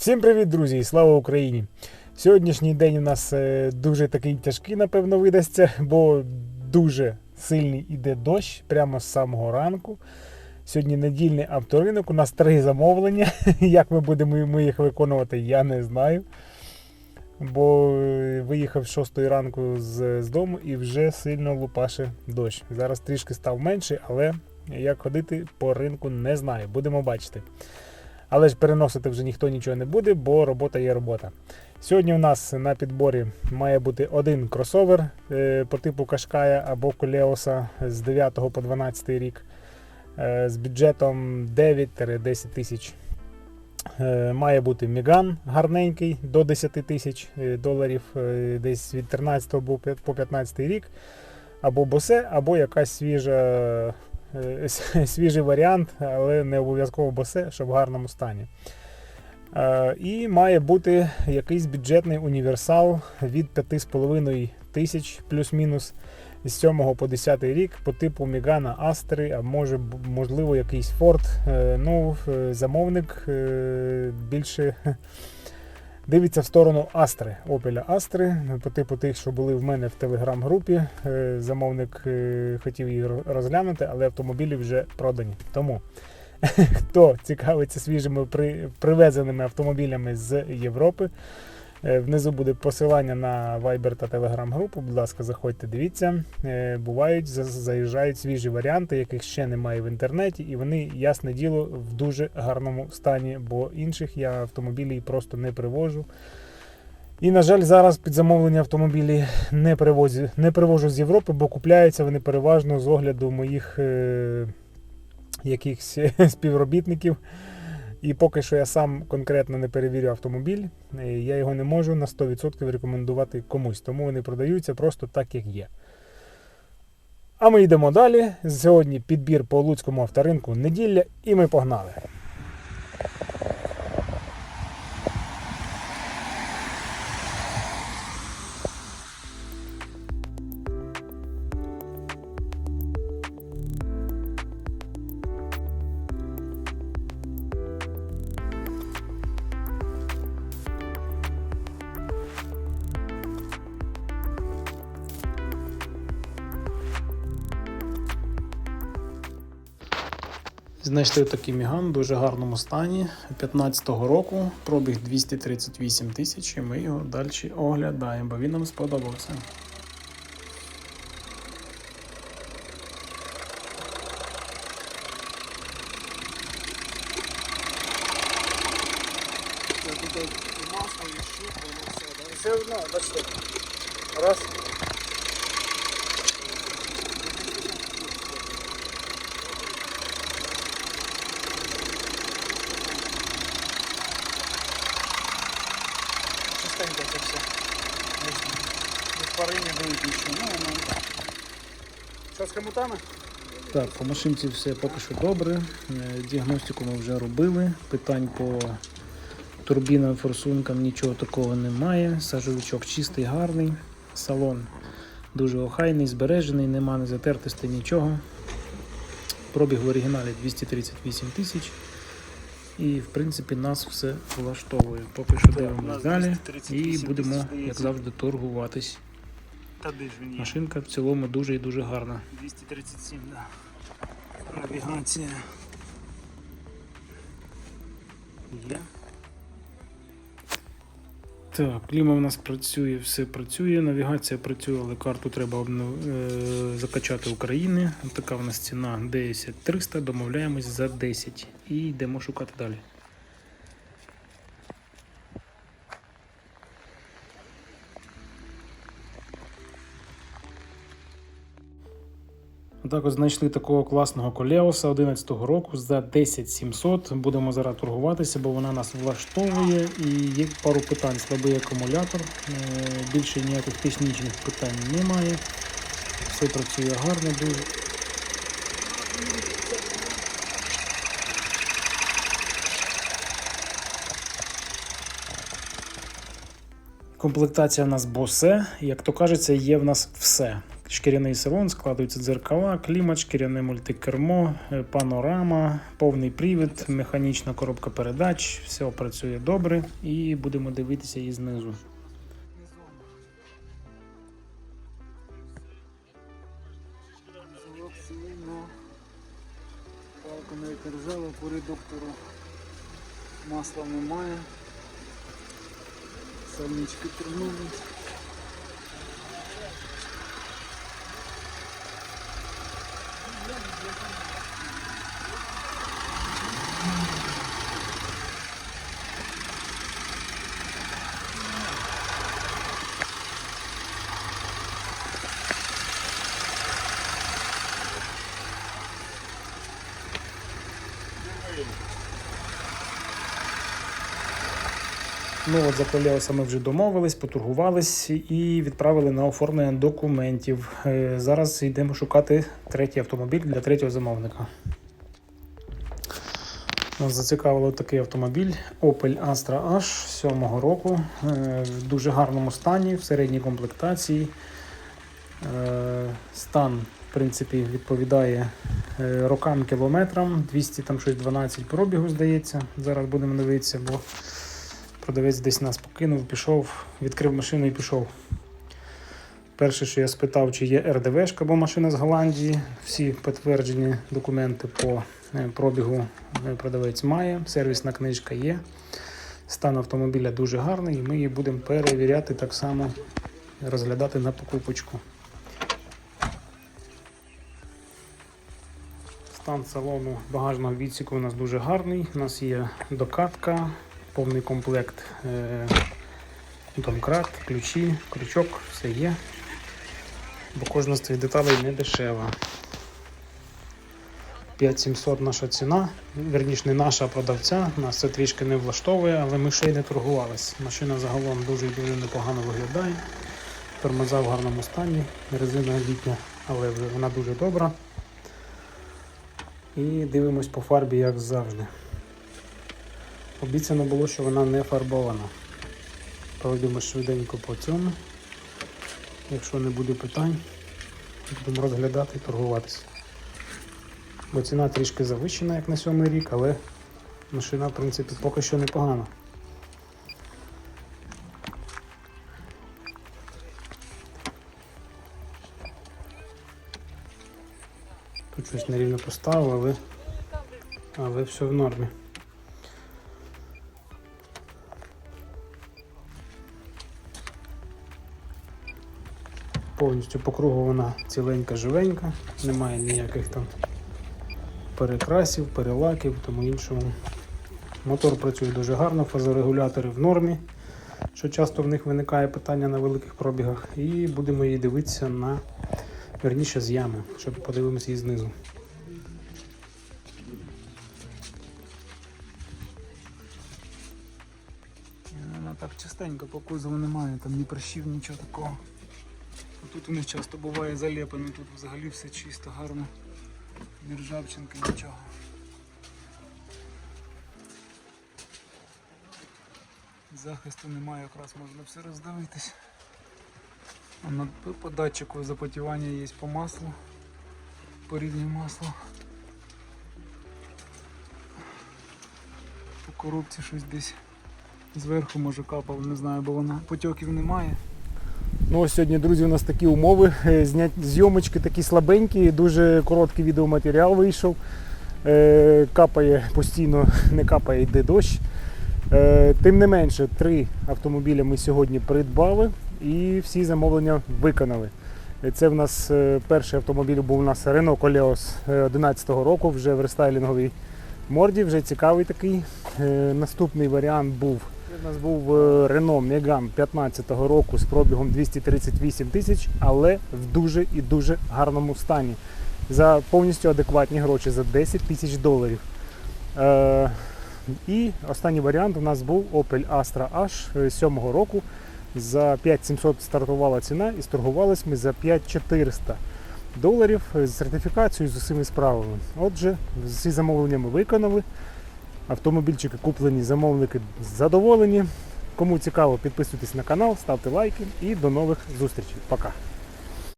Всім привіт, друзі, і слава Україні! Сьогоднішній день у нас е, дуже такий тяжкий, напевно, видасться, бо дуже сильний іде дощ прямо з самого ранку. Сьогодні недільний авторинок, у нас три замовлення. Як ми будемо їх виконувати, я не знаю. Бо е, виїхав з 6 ранку з, з дому і вже сильно лупаше дощ. Зараз трішки став менший, але як ходити по ринку не знаю. Будемо бачити. Але ж переносити вже ніхто нічого не буде, бо робота є робота. Сьогодні у нас на підборі має бути один кросовер е, по типу Кашкая або Колеоса з 9 по 12 рік е, з бюджетом 9-10 тисяч. Е, Має бути Міган гарненький до 10 тисяч доларів, десь від 13 по 15 рік. Або босе, або якась свіжа, свіжий варіант, але не обов'язково босе, щоб в гарному стані. Е, І має бути якийсь бюджетний універсал від 5,5 тисяч плюс-мінус з 7 по 10 рік по типу Мігана Астри, а може, можливо, якийсь Ford. Е, Ну, е, замовник е, більше дивиться в сторону Астри, Opel Астри, по типу тих, що були в мене в телеграм-групі. Е, Замовник е, хотів її розглянути, але автомобілі вже продані. Тому хто цікавиться свіжими привезеними автомобілями з Європи. Е, Внизу буде посилання на Viber та Telegram групу. Будь ласка, заходьте, дивіться. Е, Бувають, заїжджають свіжі варіанти, яких ще немає в інтернеті, і вони, ясне діло, в дуже гарному стані, бо інших я автомобілів просто не привожу. І, на жаль, зараз під замовлення автомобілі не привозю, не привожу з Європи, бо купляються вони переважно з огляду моїх е, якихось співробітників. І поки що я сам конкретно не перевірю автомобіль, е, я його не можу на 100% рекомендувати комусь, тому вони продаються просто так, як є. А ми йдемо далі. Сьогодні підбір по Луцькому авторинку неділя, і ми погнали. Знайшли такий міган в дуже гарному стані 15-го року, пробіг 238 тисяч, і ми його далі оглядаємо, бо він нам сподобався. Все одно, бачите. Раз. Чистенько це все. Пари не дають нічого. Ну, воно. Що з хомутами? Так, по машинці все поки що добре. Е, Діагностику ми вже робили. Питань по турбінам, форсункам нічого такого немає. Сажовичок чистий, гарний. Салон дуже охайний, збережений, нема не затертості нічого. Пробіг в оригіналі 238 тисяч. І в принципі нас все влаштовує. Поки що дивимося далі і будемо, як завжди, торгуватись. Та де ж він є? Машинка в цілому дуже і дуже гарна. 237, да. Навігація. Є. Так, кліма в нас працює, все працює, навігація працює, але карту треба обнов... е, закачати України. Така в нас ціна 10 300, домовляємось за 10 і йдемо шукати далі. Так от знайшли такого класного колеоса 11-го року за 10 700. Будемо зараз торгуватися, бо вона нас влаштовує. І є пару питань. Слабий акумулятор. Е, Більше ніяких технічних питань немає. Все працює гарно, дуже. Комплектація в нас босе. Як то кажеться, є в нас все. Шкіряний салон, складуються дзеркала, клімат, шкіряне мультикермо, е, панорама, повний привід, механічна коробка передач. Все працює добре і будемо дивитися її знизу. Палка не держава, по редуктору масла немає. Сальнички тримають. Ну от за колеса ми вже домовились, поторгувались і відправили на оформлення документів. Е, Зараз йдемо шукати третій автомобіль для третього замовника. Нас зацікавило такий автомобіль Opel Astra H 7 року. е, В дуже гарному стані, в середній комплектації. Е, Стан, в принципі, відповідає рокам кілометрам. 200 там щось 12 пробігу, здається. Зараз будемо дивитися, бо продавець десь нас покинув, пішов, відкрив машину і пішов. Перше, що я спитав, чи є РДВшка, бо машина з Голландії. Всі підтверджені документи по е, пробігу е, продавець має, сервісна книжка є. Стан автомобіля дуже гарний, і ми її будемо перевіряти так само, розглядати на покупочку. Стан салону багажного відсіку у нас дуже гарний. У нас є докатка, повний комплект е, домкрат, ключі, крючок, все є. Бо кожна з цих деталей не дешева. 5700 наша ціна, верніше не наша продавця. Нас це трішки не влаштовує, але ми ще й не торгувались. Машина загалом дуже і дуже непогано виглядає. Тормоза в гарному стані, резина літня, але вона дуже добра. І дивимось по фарбі, як завжди. Обіцяно було, що вона не фарбована. Пройдемо швиденько по цьому. Якщо не буде питань, будемо розглядати і торгуватися. Бо ціна трішки завищена, як на сьомий рік, але машина, в принципі, поки що непогана. Тут щось нерівно поставив, але, але все в нормі. Повністю по кругу вона ціленька, живенька, немає ніяких там перекрасів, перелаків, тому іншому. Мотор працює дуже гарно, фазорегулятори в нормі, що часто в них виникає питання на великих пробігах. І будемо її дивитися на верніше з ями, щоб подивимося її знизу. Вона так частенько по кузову немає, там ні прищів, нічого такого. Тут у них часто буває залепано, тут взагалі все чисто, гарно. Ні ржавчинки, нічого. Захисту немає, якраз можна все роздивитись. А на по датчику запотівання є по маслу. По рівню масла. По коробці щось десь зверху може капало, не знаю, бо вона потьоків немає. Ну ось сьогодні, друзі, у нас такі умови. Е, зйомочки такі слабенькі, дуже короткий відеоматеріал вийшов. Е, Капає постійно, не капає, йде дощ. Е, Тим не менше, три автомобілі ми сьогодні придбали і всі замовлення виконали. Це в нас перший автомобіль був у нас Renault Koleos 2011 року, вже в рестайлінговій морді, вже цікавий такий. Наступний варіант був в нас був е, Renault Megane 15 року з пробігом 238 тисяч, але в дуже і дуже гарному стані. За повністю адекватні гроші за 10 тисяч доларів. Е, і останній варіант у нас був Opel Astra H 7 року. За 5700 стартувала ціна і сторгувались ми за 5400 доларів з сертифікацією з усіми справами. Отже, всі замовлення ми виконали. Автомобільчики куплені, замовники задоволені. Кому цікаво, підписуйтесь на канал, ставте лайки і до нових зустрічей. Пока.